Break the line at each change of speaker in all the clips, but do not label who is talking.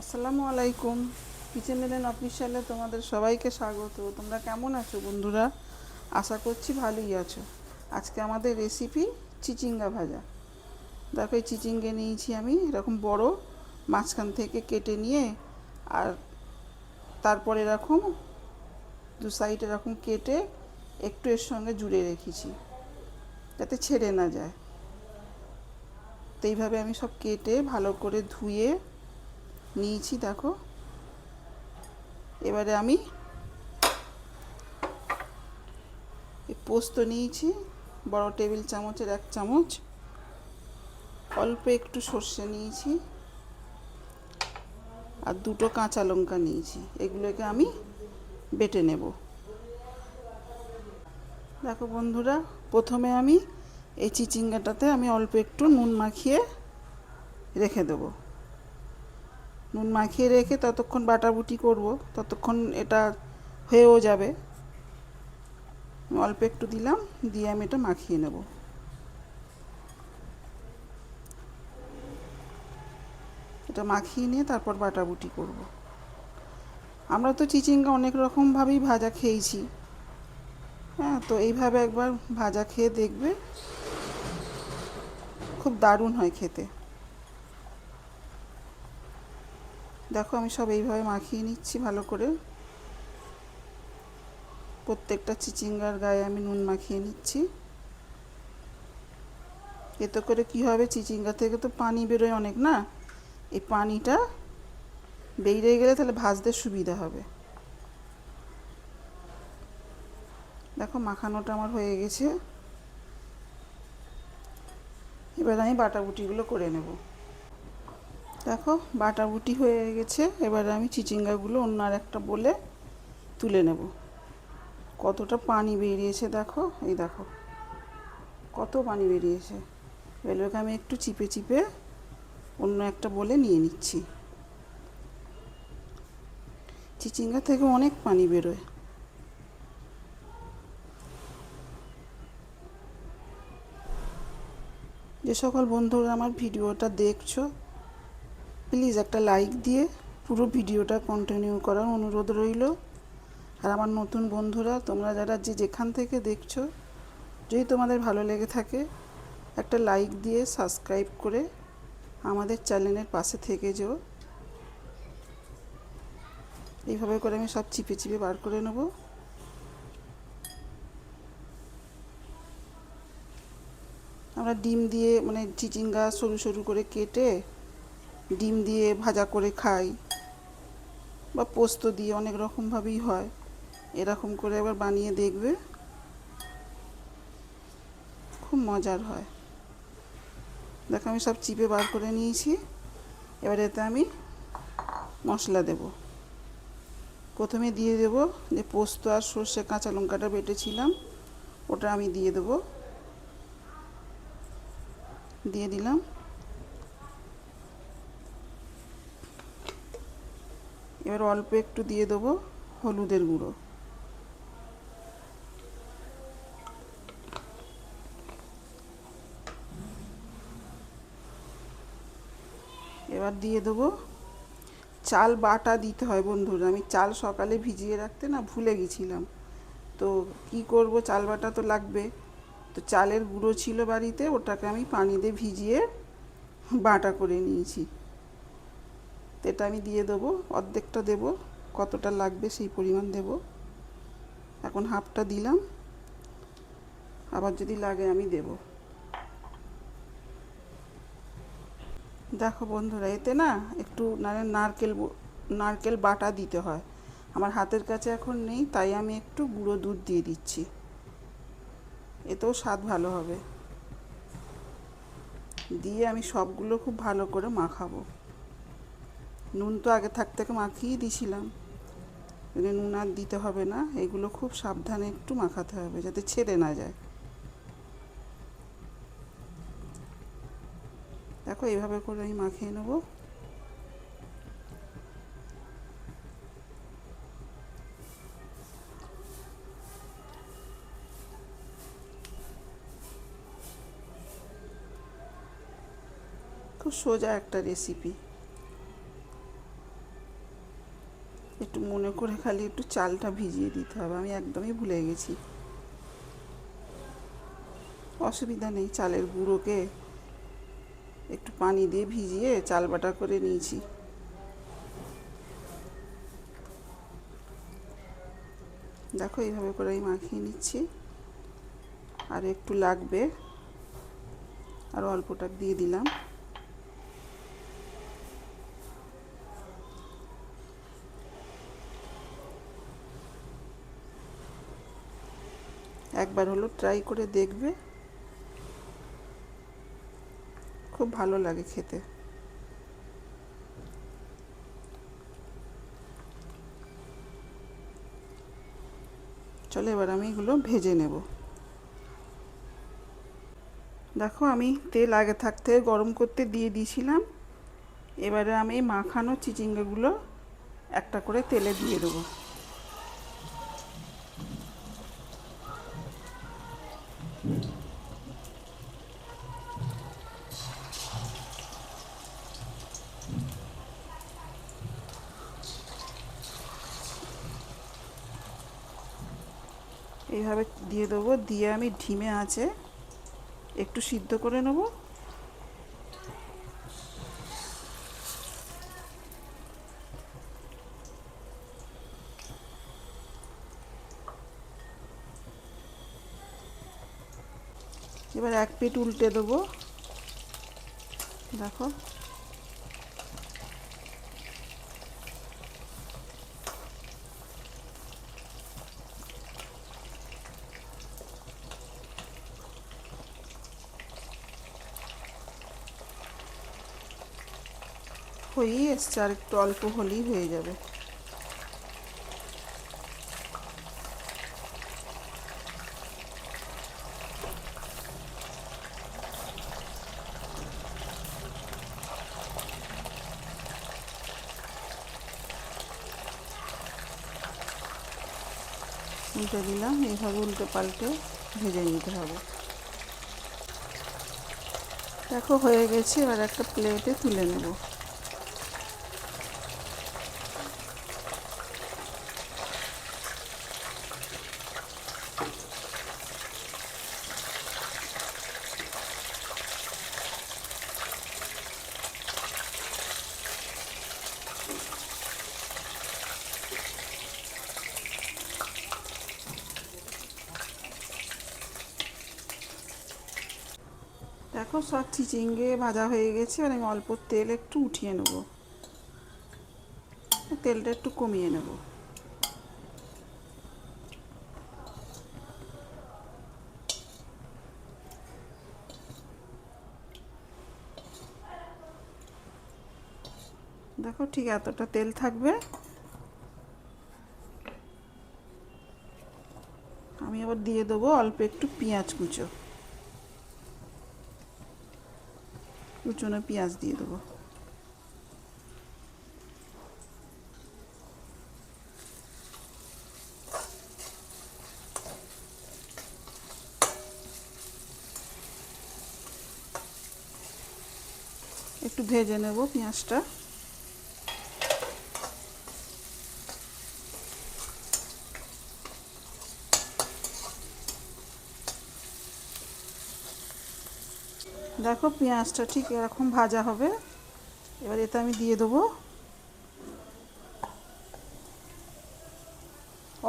আসসালামু আলাইকুম। কিচেন এলেন অফিসিয়ালে তোমাদের সবাইকে স্বাগত। তোমরা কেমন আছো বন্ধুরা? আশা করছি ভালোই আছো। আজকে আমাদের রেসিপি চিচিঙ্গা ভাজা। দেখো, এই চিচিঙ্গে নিয়েছি আমি এরকম বড়, মাঝখান থেকে কেটে নিয়ে আর তারপর এরকম দু সাইড এরকম কেটে একটু এর সঙ্গে জুড়ে রেখেছি, যাতে ছেড়ে না যায়। তো এইভাবে আমি সব কেটে ভালো করে ধুয়ে নিয়েছি, দেখো। এবারে আমি পোস্ত নিয়েছি, বড় টেবিল চামচের এক চামচ। অল্প একটু সর্ষে নিয়েছি। আর দুটো কাঁচা লঙ্কা নিয়েছি, এগুলোকে আমি বেটে নেব। দেখো বন্ধুরা, প্রথমে আমি এই চিচিঙ্গাটাতে আমি অল্প একটু নুন মাখিয়ে রেখে দেবো। নুন মাখিয়ে রেখে ততক্ষণ বাটাবুটি করব, ততক্ষণ এটা হয়েও যাবে। অল্প একটু দিলাম, দিয়ে আমি এটা মাখিয়ে নেব। এটা মাখিয়ে নিয়ে তারপর বাটাবুটি করব। আমরা তো চিচিঙ্গা অনেক রকমভাবেই ভাজা খেয়েছি। হ্যাঁ তো এইভাবে একবার ভাজা খেয়ে দেখবে। খুব দারুণ হয় খেতে। দেখো, আমি সব এইভাবে মাখিয়ে নিচ্ছি ভালো করে। প্রত্যেকটা চিচিঙ্গার গায়ে আমি নুন মাখিয়ে নিচ্ছি। এতে করে কি হবে, চিচিঙ্গা থেকে তো পানি বেরোয় অনেক না? এই পানিটা বেরিয়ে গেলে তাহলে ভাজতে সুবিধা হবে। দেখো, মাখানোটা আমার হয়ে গেছে। এবার আমি বাটাবুটিগুলো করে নেব। দেখো, বাটাবুটি হয়ে গেছে। এবার আমি চিচিঙ্গাগুলো অন্য আর একটা বলে তুলে নেব। কতটা পানি বেরিয়েছে দেখো, এই দেখো। কত পানি বেরিয়েছে। এগুলোকে আমি একটু চিপে চিপে অন্য একটা বলে নিয়ে নিচ্ছি। চিচিঙ্গা থেকে অনেক পানি বেরোয়। যে সকল বন্ধুরা আমার ভিডিওটা দেখছ প্লিজ একটা লাইক দিয়ে পুরো ভিডিওটা কন্টিনিউ করার অনুরোধ রইল। আর আমার নতুন বন্ধুরা, তোমরা যারা যে যেখান থেকে দেখছ, যদি তোমাদের ভালো লেগে থাকে, একটা লাইক দিয়ে সাবস্ক্রাইব করে আমাদের চ্যানেলের পাশে থেকে যেও। এইভাবে করে আমি সব চিপে চিপে বার করে নেব। আমরা ডিম দিয়ে মানে চিচিঙ্গা সরু সরু করে কেটে ডিম দিয়ে ভাজা করে খাই বা পোস্ত দিয়ে অনেক রকমভাবেই হয়। এরকম করে এবার বানিয়ে দেখবে। খুব মজার হয়। দেখো, আমি সব চিপে বার করে নিয়েছি। এবার এতে আমি মশলা দেব। প্রথমে দিয়ে দেব যে পোস্ত আর সর্ষে কাঁচা লঙ্কাটা বেটেছিলাম, ওটা আমি দিয়ে দেব। দিয়ে দিলাম। এবার অল্প একটু দিয়ে দেবো হলুদের গুঁড়ো। এবার দিয়ে দেবো চাল বাটা দিতে হয় বন্ধুরা। আমি চাল সকালে ভিজিয়ে রাখতে না ভুলে গেছিলাম। তো কি করব, চাল বাটা তো লাগবে। তো চালের গুঁড়ো ছিল বাড়িতে, ওটাকে আমি পানি দিয়ে ভিজিয়ে বাটা করে নিয়েছি। তো এটা আমি দিয়ে দেবো, অর্ধেকটা দেব, কতটা লাগবে সেই পরিমাণ দেব। এখন হাফটা দিলাম, আবার যদি লাগে আমি দেব। দেখো বন্ধুরা, এতে না একটু মানে নারকেল নারকেল বাটা দিতে হয়। আমার হাতের কাছে এখন নেই, তাই আমি একটু গুঁড়ো দুধ দিয়ে দিচ্ছি। এতেও স্বাদ ভালো হবে। দিয়ে আমি সবগুলো খুব ভালো করে মাখাবো। নুন তো আগে থাক থেকে মাখিয়ে দিয়েছিলাম মানে নুন আর দিতে হবে না, এগুলো খুব সাবধানে একটু মাখাতে হবে, যাতে ছেড়ে না যায়। দেখো এইভাবে করে আমি মাখিয়ে নেব। খুব সোজা একটা রেসিপি একটু মনে করে খালি একটু চালটা ভিজিয়ে দিতে হবে। আমি একদমই ভুলে গেছি। অসুবিধা নেই চালের গুঁড়োকে একটু পানি দিয়ে ভিজিয়ে চাল বাটা করে নিয়েছি। দেখো এইভাবে করে আমি মাখিয়ে নিচ্ছি। আর একটু লাগবে। আর অল্পটা দিয়ে দিলাম। একবার হলো ট্রাই করে দেখবে। খুব ভালো লাগে খেতে। চলো এবার আমি এগুলো ভেজে নেব। দেখো আমি তেল আগে থাকতে গরম করতে দিয়ে দিয়েছিলাম। এবারে আমি মাখানো চিচিঙ্গাগুলো একটা করে তেলে দিয়ে দেবো। এইভাবে দিয়ে দেবো। দিয়ে আমি ঢিমে আছে। একটু সিদ্ধ করে নেব। এবার এক পিঠ উল্টে দেবো। দেখো। হয়েই এসছে, আর একটু অল্প হলেই হয়ে যাবে। উল্টে দিলাম এইভাবে উল্টে পাল্টে ভেজে নিতে হবে। দেখো, হয়ে গেছে, এবার একটা প্লেটে তুলে নেব। সব চিচিঙ্গে ভাজা হয়ে গেছে আর আমি অল্প তেল একটু উঠিয়ে নেব। তেলটা একটু কমিয়ে নেব। দেখো ঠিক এতটা তেল থাকবে। আমি আবার দিয়ে দেবো অল্প একটু পেঁয়াজ কুচো। কুচনো পেঁয়াজ দিয়ে দেবো একটু ভেজে নেব পেঁয়াজটা। দেখো পেঁয়াজটা ঠিক এরকম ভাজা হবে। এবার এতে আমি দিয়ে দেবো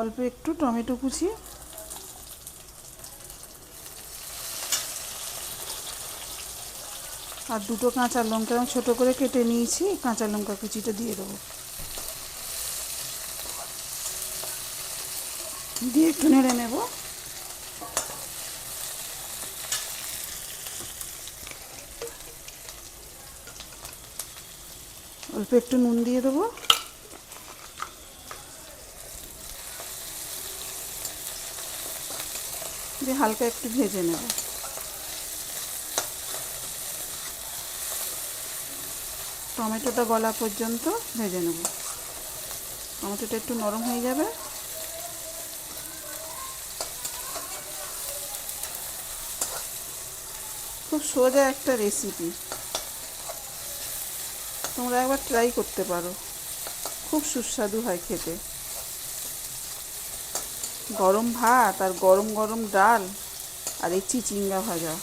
অল্প একটু টমেটো কুচি। আর দুটো কাঁচা লঙ্কা আমি ছোটো করে কেটে নিয়েছি কাঁচা লঙ্কা কুচিটা দিয়ে দেবো। দিয়ে একটু নেড়ে নেব। অল্প একটু নুন দিয়ে দেবো। দিয়ে হালকা একটু ভেজে নেব। টমেটোটা গলা পর্যন্ত ভেজে নেব। টমেটোটা একটু নরম হয়ে যাবে। খুব সোজা একটা রেসিপি তোমরা একবার ট্রাই করতে পারো। খুব সুস্বাদু হয় খেতে। গরম ভাত আর গরম গরম ডাল আর এই চিচিঙ্গা ভাজা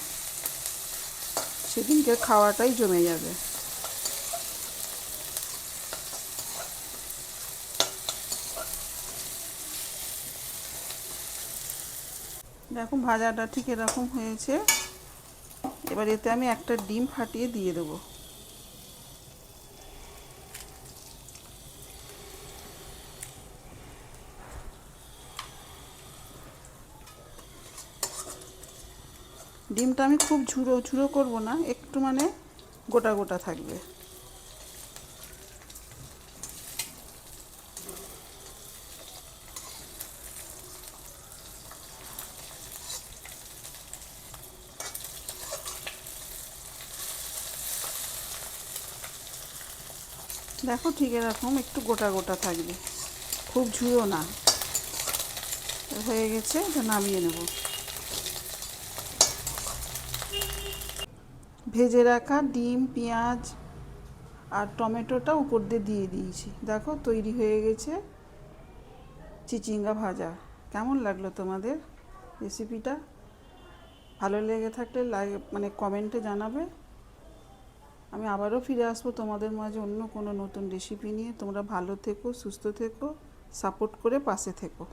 সেদিনকে খাওয়াটাই জমে যাবে। দেখো ভাজাটা ঠিক এরকম হয়েছে। এবার এতে আমি একটা ডিম ফাটিয়ে দিয়ে দেবো। ডিমটা আমি খুব ঝুড়ো ঝুড়ো করব না, একটু মানে গোটা গোটা থাকবে। দেখো ঠিক এরকম একটু গোটা গোটা থাকবে। খুব ঝুড়ো না। হয়ে গেছে, এটা নামিয়ে নেব। ভেজে রাখা ডিম, পেঁয়াজ আর টমেটোটা উপর দিয়ে দিয়ে দিয়েছি। দেখো তৈরি হয়ে গেছে চিচিঙ্গা ভাজা। কেমন লাগল তোমাদের রেসিপিটা? ভালো লেগে থাকলে লাইক মানে কমেন্টে জানাবে। আমি আবারও ফিরে আসব তোমাদের মাঝে অন্য কোনো নতুন রেসিপি নিয়ে। তোমরা ভালো থেকো, সুস্থ থেকো, সাপোর্ট করে পাশে থেকো।